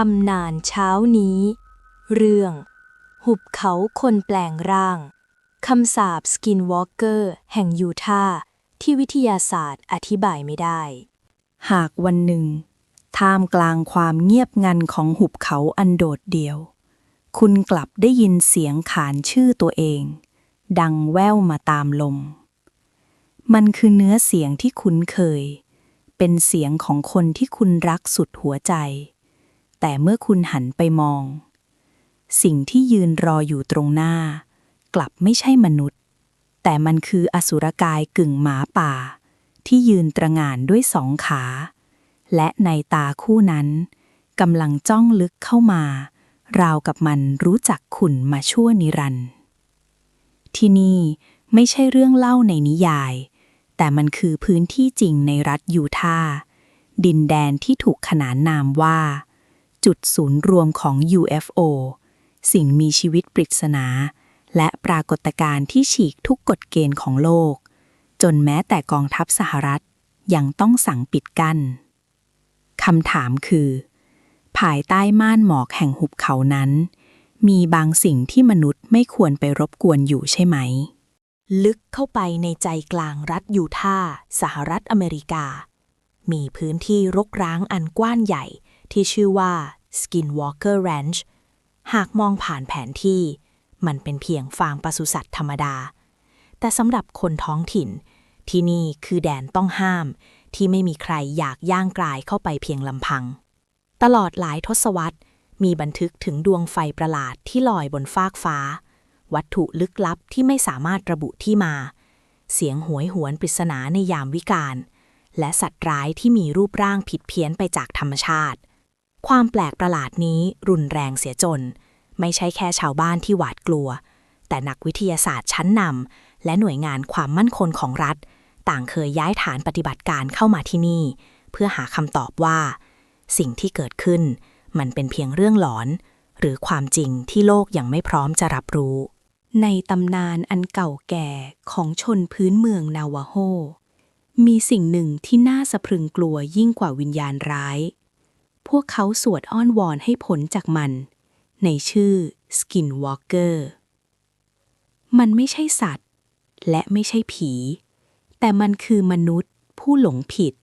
ตำนานเช้านี้ เรื่อง หุบเขาคนแปลงร่าง คำสาปสกินวอล์กเกอร์แห่งยูทาห์ที่วิทยาศาสตร์อธิบายไม่ได้ หากวันหนึ่ง ท่ามกลางความเงียบงันของหุบเขาอันโดดเดี่ยว คุณกลับได้ยินเสียงขานชื่อตัวเอง ดังแว่วมาตามลม มันคือเนื้อเสียงที่คุ้นเคย เป็นเสียงของคนที่คุณรักสุดหัวใจ แต่เมื่อคุณหันไปมอง สิ่งที่ยืนรออยู่ตรงหน้า กลับไม่ใช่มนุษย์ แต่มันคืออสุรกายกึ่งหมาป่า ที่ยืนตระงานด้วยสองขา และในตาคู่นั้นกำลังจ้องลึกเข้ามา ราวกับมันรู้จักคุณมาชั่วนิรันดร์ที่นี่ไม่ใช่เรื่องเล่าในนิยาย แต่มันคือพื้นที่จริงในรัฐยูทาห์ดินแดนที่ถูกขนานนามว่า จุดศูนย์รวมของ UFO สิ่งมีชีวิตปริศนา และปรากฏการณ์ที่ฉีกทุกกฎเกณฑ์ของโลก จนแม้แต่กองทัพสหรัฐยังต้องสั่งปิดกั้นคำถามคือ ภายใต้ม่านหมอกแห่งหุบเขานั้น มีบางสิ่งที่มนุษย์ไม่ควรไปรบกวนอยู่ใช่ไหม ลึกเข้าไปในใจกลางรัฐยูทาห์สหรัฐอเมริกา มีพื้นที่รกร้างอันกว้างใหญ่ที่ชื่อว่า Skinwalker Ranch หากมองผ่านแผนที่ มันเป็นเพียงฟาร์มปศุสัตว์ธรรมดา แต่สำหรับคนท้องถิ่น ที่นี่คือแดนต้องห้าม ที่ไม่มีใครอยากย่างกลายเข้าไปเพียงลำพัง ตลอดหลายทศวรรษ มีบันทึกถึงดวงไฟประหลาดที่ลอยบนฟากฟ้า วัตถุลึกลับที่ไม่สามารถระบุที่มา เสียงหวยหวนปริศนาในยามวิกาลและสัตว์ร้ายที่มีรูปร่างผิดเพี้ยนไปจากธรรมชาติ ความแปลกประหลาดนี้รุนแรงเสียจน ไม่ใช่แค่ชาวบ้านที่หวาดกลัว แต่นักวิทยาศาสตร์ชั้นนำและหน่วยงานความมั่นคงของรัฐ ต่างเคยย้ายฐานปฏิบัติการเข้ามาที่นี่ เพื่อหาคำตอบว่า สิ่งที่เกิดขึ้น มันเป็นเพียงเรื่องหลอน หรือความจริงที่โลกยังไม่พร้อมจะรับรู้ ในตำนานอันเก่าแก่ของชนพื้นเมืองนาวาโฮมีสิ่งหนึ่งที่น่าสะพรึงกลัวยิ่งกว่าวิญญาณร้าย พวกเขาสวดอ้อนวอนให้พ้นจากมัน ในชื่อ Skinwalker มันไม่ใช่สัตว์ และไม่ใช่ผี แต่มันคือมนุษย์ผู้หลงผิด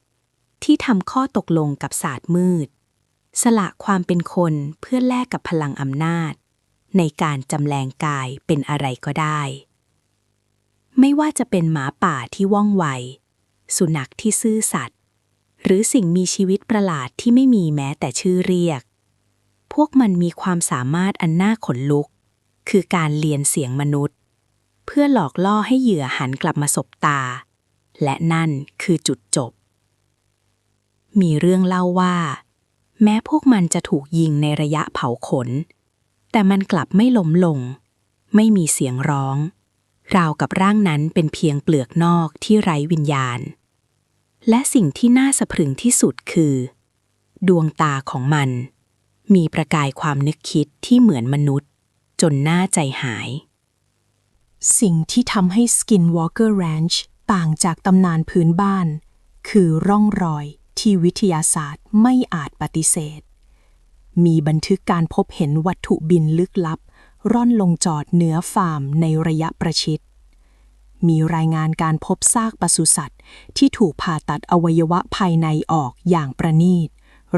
ที่ทำข้อตกลงกับศาสตร์มืด สละความเป็นคนเพื่อแลกกับพลังอำนาจ ในการจำแรงกายเป็นอะไรก็ได้ ไม่ว่าจะเป็นหมาป่าที่ว่องไว สุนัขที่ซื่อสัตย์ หรือสิ่งมีชีวิตประหลาดที่ไม่มีแม้แต่ชื่อเรียก พวกมันมีความสามารถอันน่าขนลุก คือการเลียนเสียงมนุษย์ เพื่อหลอกล่อให้เหยื่อหันกลับมาสบตา และนั่นคือจุดจบ มีเรื่องเล่าว่า แม้พวกมันจะถูกยิงในระยะเผาขน แต่มันกลับไม่ล้มลง ไม่มีเสียงร้อง ราวกับร่างนั้นเป็นเพียงเปลือกนอกที่ไร้วิญญาณ และสิ่งที่น่าสะพรึงที่สุดคือ ดวงตาของมัน มีประกายความนึกคิดที่เหมือนมนุษย์ จนน่าใจหาย สิ่งที่ทำให้ Skinwalker Ranch ต่างจากตำนานพื้นบ้าน คือร่องรอยที่วิทยาศาสตร์ไม่อาจปฏิเสธ มีบันทึกการพบเห็นวัตถุบินลึกลับ ร่อนลงจอดเหนือฟาร์มในระยะประชิด มีรายงานการพบซากปศุสัตว์ ที่ถูกผ่าตัดอวัยวะภายในออกอย่างประณีต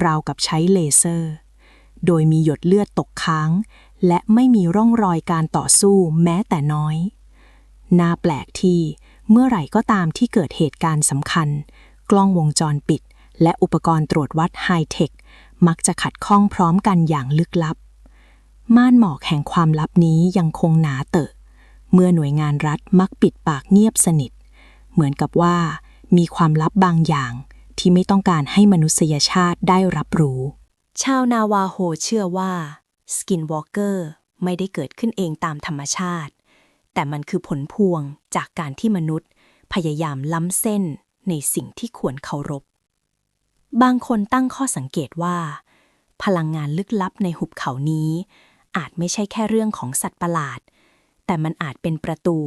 ราวกับใช้เลเซอร์ โดยมีหยดเลือดตกค้าง และไม่มีร่องรอยการต่อสู้แม้แต่น้อย น่าแปลกที่เมื่อไหร่ก็ตามที่เกิดเหตุการณ์สำคัญ กล้องวงจรปิด และอุปกรณ์ตรวจวัดไฮเทคมักจะขัดข้องพร้อมกันอย่างลึกลับ ม่านหมอกแห่งความลับนี้ยังคงหนาเตอะ เมื่อหน่วยงานรัฐมักปิดปากเงียบสนิท เหมือนกับว่า มีความลับบางอย่างที่ไม่ต้องการให้มนุษยชาติได้รับรู้ ชาวนาวาโฮเชื่อว่า Skinwalker ไม่ได้เกิดขึ้นเองตามธรรมชาติ แต่มันคือผลพวงจากการที่มนุษย์ พยายามล้ำเส้นในสิ่งที่ควรเคารพ บางคนตั้งข้อสังเกตว่า พลังงานลึกลับในหุบเขานี้ อาจไม่ใช่แค่เรื่องของสัตว์ประหลาด แต่มันอาจเป็นประตู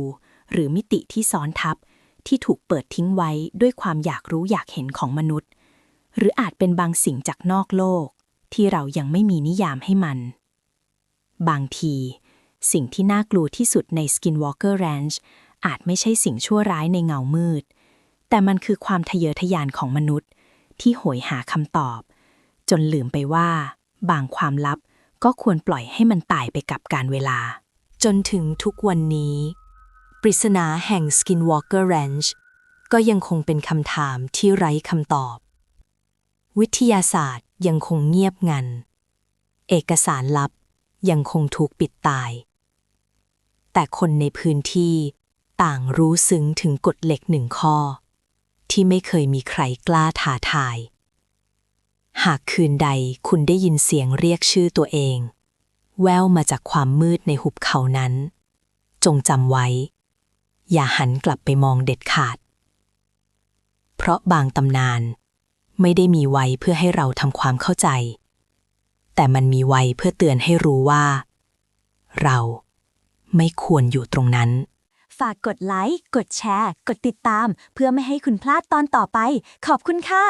หรือมิติที่ซ้อนทับ ที่ถูกเปิดทิ้งไว้ด้วยความอยากรู้อยากเห็นของมนุษย์ หรืออาจเป็นบางสิ่งจากนอกโลก ที่เรายังไม่มีนิยามให้มัน บางที สิ่งที่น่ากลัวที่สุดใน Skinwalker Ranch อาจไม่ใช่สิ่งชั่วร้ายในเงามืด แต่มันคือความทะเยอทะยานของมนุษย์ ที่โหยหาคำตอบ จนลืมไปว่า บางความลับก็ควรปล่อยให้มันตายไปกับการเวลา จนถึงทุกวันนี้ ปริศนาแห่ง Skinwalker Ranch ก็ยังคงเป็นคำถามที่ไร้คำตอบ วิทยาศาสตร์ยังคงเงียบงัน เอกสารลับยังคงถูกปิดตาย แต่คนในพื้นที่ต่างรู้ซึ้งถึงกฎเหล็กหนึ่งข้อ ที่ไม่เคยมีใครกล้าท้าทาย หากคืนใดคุณได้ยินเสียงเรียกชื่อตัวเอง แววมาจากความมืดในหุบเขานั้น จงจำไว้ อย่าหันกลับไปมองเด็ดขาด เพราะบางตำนานไม่ได้มีไว้เพื่อให้เราทำความเข้าใจ แต่มันมีไว้เพื่อเตือนให้รู้ว่า เราไม่ควรอยู่ตรงนั้น ฝากกดไลค์ กดแชร์ กดติดตาม เพื่อไม่ให้คุณพลาดตอนต่อไป ขอบคุณค่ะ